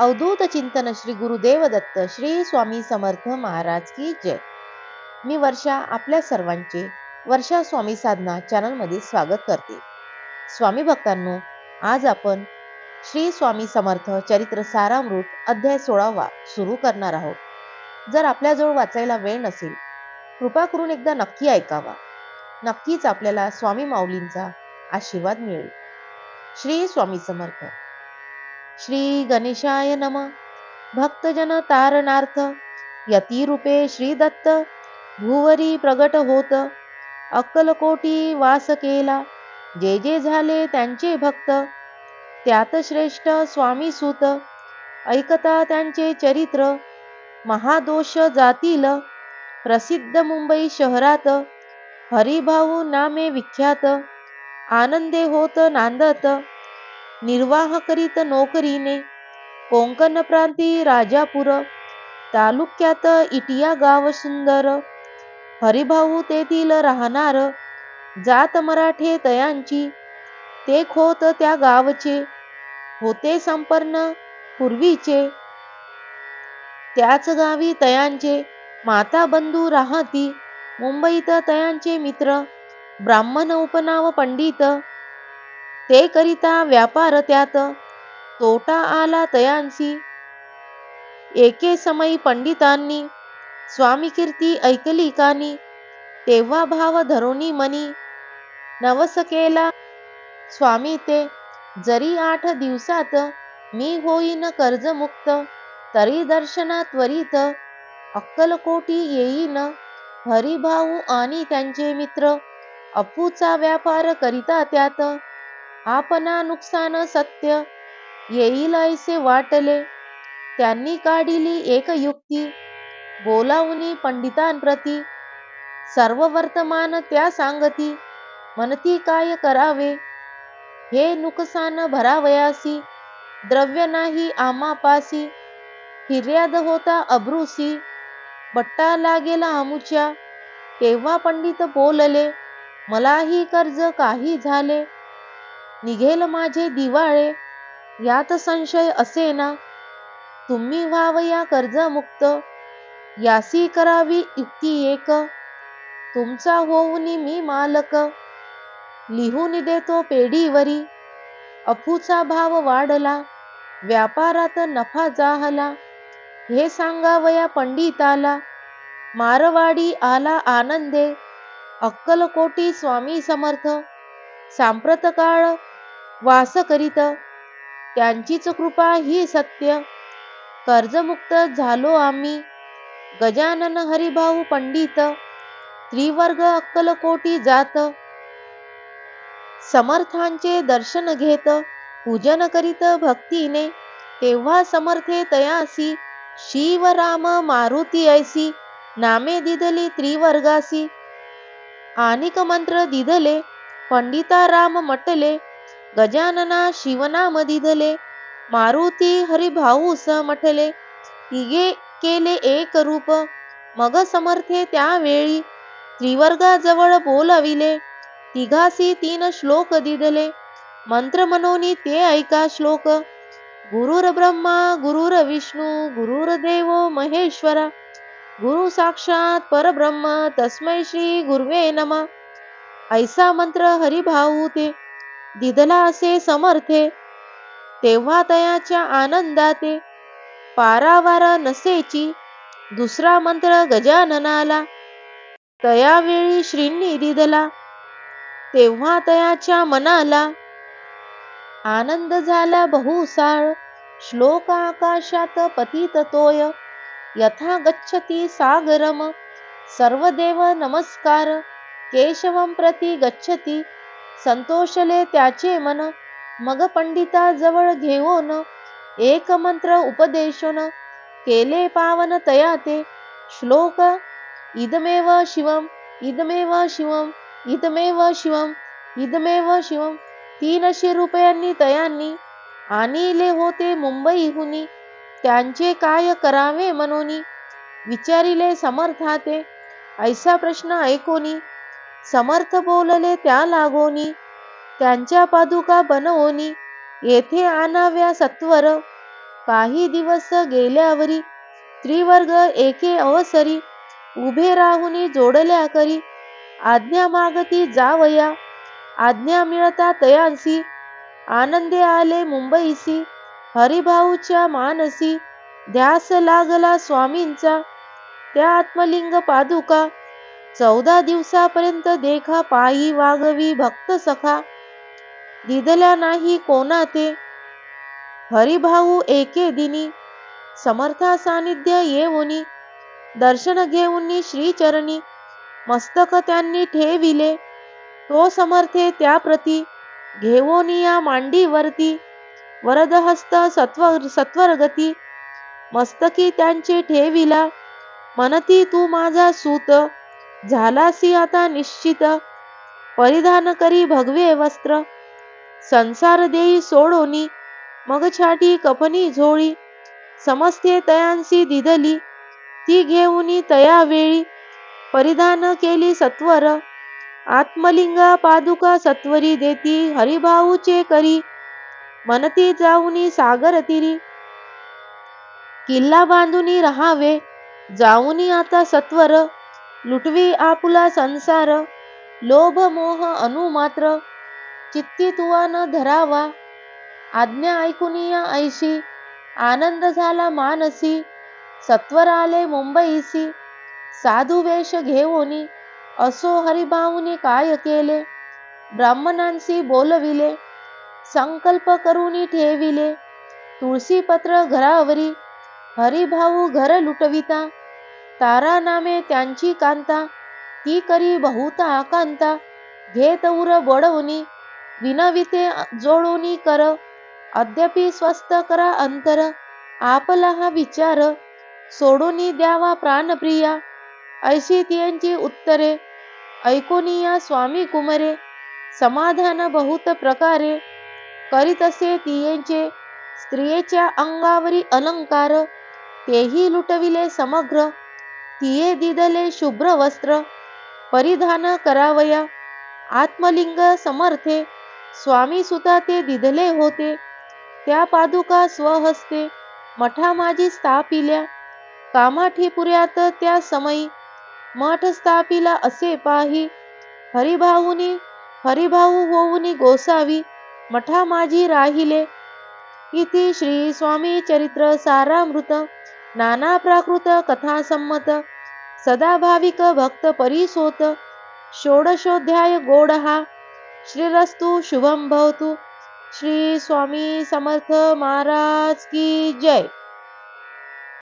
अवधूत चिंतन श्री गुरुदेव दत्त श्री स्वामी समर्थ महाराज की जय. मी वर्षा आपल्या सर्वांचे वर्षा स्वामी साधना चॅनलमध्ये स्वागत करते. स्वामी भक्तांनो आज आपण श्री स्वामी समर्थ चरित्र सारामृत अध्याय सोळावा सुरू करणार आहोत. जर आपल्याजवळ वाचायला वेळ नसेल कृपा करून एकदा नक्की ऐकावा. नक्कीच आपल्याला स्वामी माऊलींचा आशीर्वाद मिळेल. श्री स्वामी समर्थ. श्री गणेशाय नम. भक्तजन तारणार्थ यतिरूपे श्री दत्त. भुवरी प्रगट होत. अक्कलकोटी वास केला. जे जे झाले त्यांचे भक्त. त्यात श्रेष्ठ स्वामी सुत. ऐकता त्यांचे चरित्र. महादोष जातील. प्रसिद्ध मुंबई शहरात. हरिभाऊ नामे विख्यात. आनंदे होत नांदत. निर्वाह करीत नोकरीने. कोंकण प्रांती राजापूर तालुक्यात इटिया गाव सुंदर. हरिभाऊ तेथील राहणार जात मराठे तयांची. ते खोत त्या गावचे होते संपन्न पूर्वीचे. त्याच गावी तयांचे माता बंधू राहती. मुंबईत तयांचे मित्र ब्राह्मण उपनाव पंडित. ते करिता व्यापार त्यात. तोटा आला तयांसी एके समयी पंडितांनी स्वामी कीर्ती ऐकली कानी. तेव्हा भाव धरुणी मनी. नवसकेला स्वामी ते जरी आठ दिवसात मी होईन कर्जमुक्त तरी दर्शना त्वरित अक्कलकोटी येईन. हरिभाऊ आणि त्यांचे मित्र अपूचा व्यापार करिता त्यात आपणा नुकसान सत्य येईल ऐसे वाटले. त्यांनी काढिली एक युक्ती बोलावनी पंडितांप्रती. सर्व वर्तमान त्या सांगती म्हणती काय करावे? हे नुकसान भरावयासी द्रव्य नाही आमापासी. फिर्याद होता अब्रुसी बट्टा लागेला आमुच्या. तेव्हा पंडित बोलले मलाही कर्ज काही झाले. निघेल माझे दिवाळे. यात संशय असे ना तुम्ही व्हावया कर्जमुक्त. यासी करावी युक्ती एक. तुमचा होऊन मी मालक. लिहून देतो पेढीवरी. अफूचा भाव वाढला. व्यापारात नफा जाहला. हे सांगावया पंडिताला. मारवाडी आला आनंदे. अक्कलकोटी स्वामी समर्थ. सांप्रत काळ वास करीत. त्यांचीच कृपा ही सत्य. कर्जमुक्त झालो आम्ही. गजानन हरिभाऊ पंडित. त्रिवर्ग अक्कलकोटी जात. समर्थांचे दर्शन घेत. पूजन करीत भक्तीने. तेव्हा समर्थे तयासी. शिवराम मारुती ऐसी. नामे दिदली त्रिवर्गासी. आनिक मंत्र दिदले. पंडिता राम गजानना शिवना दिधले मारुती हरिभाऊ समठले तिघे केले एक रूप. मग समर्थे त्यावेळी त्रिवर्गाजवळ बोलाविले. तिघासी तीन श्लोक दिदले. मंत्र मनोनी ते ऐका श्लोक. गुरुर ब्रह्मा गुरुर विष्णू गुरुर देवो महेश्वरा. गुरु साक्षात परब्रह्म तस्मै श्री गुरुवे नम. ऐसा मंत्र हरिभाऊ ते दिदला असे समर्थे. तेव्हा तयाच्या आनंदाते पारावार नसेची. दुसरा मंत्र गजाननाला तयावेळी श्रींनी दिदला. तेव्हा तयाच्या मनाला आनंद झाला बहुसाळ श्लोक आकाशात पतित तोय यथा गच्छती सागरम सर्वदेव नमस्कार केशवं प्रती गच्छती संतोषले त्याचे मन मग पंडिता जवळ घेऊन एक मंत्र उपदेशन केले पावन तया ते. श्लोक इदमेव शिवम इदमेव शिवम इदमेव शिवम इदमेव शिवम. तीनशे रुपयांनी तयांनी आणले होते मुंबईहुनी. त्यांचे काय करावे मनोनी विचारिले समर्थाते. ऐसा प्रश्न ऐकोनी समर्थ बोलले त्या लागोनी. त्यांच्या पादुका बनवोनी. येथे आणाव्या सत्वर. काही दिवस गेल्यावरी त्रिवर्ग एके अवसरी उभे राहुनी जोडल्या करी. आज्ञा मागती जावया. आज्ञा मिळता तयांसी. आनंदे आले मुंबईसी. हरिभाऊच्या मानसी. ध्यास लागला स्वामींचा. त्या आत्मलिंग पादुका चौदा दिवसापर्यंत देखा पायी वागवी भक्त सखा. दिदल्या नाही कोणा ते हरिभाऊ एके दिनी. समर्था सानिध्य येऊनी. दर्शन घेऊनी श्रीचरणी. मस्तक त्यांनी ठेविले. तो समर्थे त्याप्रती घेवोनिया या मांडीवरती. वरदहस्त सत्व सत्वरगती. मस्तकी त्यांचे ठेविला. मनती तू माझा सूत. झालासी आता निश्चित. परिधान करी भगवे वस्त्र. संसार देई सोडोनी. मग छाटी कफनी झोळी. समस्ते तयांसी दिदली. ती घेऊनी तया वेळी. परिधान केली सत्वर. आत्मलिंगा पादुका सत्वरी देती हरिभाऊचे करी. मनती जाऊनी सागर तिरी. किल्ला बांधुनी रहावे. जाऊनी आता सत्वर. लुटवी आपुला संसार लोभ मोह अनुमात्र चित्ती तुवा न धरावा. आज्ञा ऐकुनिया ऐशी आनंद झाला मानसी सत्वर आले मुंबईसी. साधू वेश घेऊनी असो हरिभाऊनी काय केले? ब्राह्मणांशी बोलविले संकल्प करूनी ठेविले. तुळशी पत्र घरावरी हरिभाऊ घर लुटविता. तारा नामे त्यांची कांता ती करी बहुता आकांता घेत उर बडवणी विनविते जोडूनी कर अद्यापि स्वस्त करा अंतर आपला हा विचार सोडूनी द्यावा प्राणप्रिया ऐशी त्यांची उत्तरे ऐकोनिया स्वामी कुमरे समाधान बहुत प्रकारे करीतसे तियेचे स्त्रियेच्या अंगावरी अलंकार तेही लुटविले समग्र तिये दिदले शुभ्र वस्त्र परिधान करावया आत्मलिंग समर्थे स्वामी सुता ते दिदले होते त्या पादुका स्वहस्ते मठा माझी स्थापिल्या कामाठी त्या समयी मठ स्थापिला असे पाही हरिभाऊनी हरिभाऊ होऊनी गोसावी मठा माझी राहिले. इति श्री स्वामी चरित्र सारामृत नाना प्राकृत कथा सदाभाविक भक्त परिसोत। षोडशोध्याय गोडहा श्रीरस्तु शुभम भवतु। श्री स्वामी समर्थ महाराज की जय।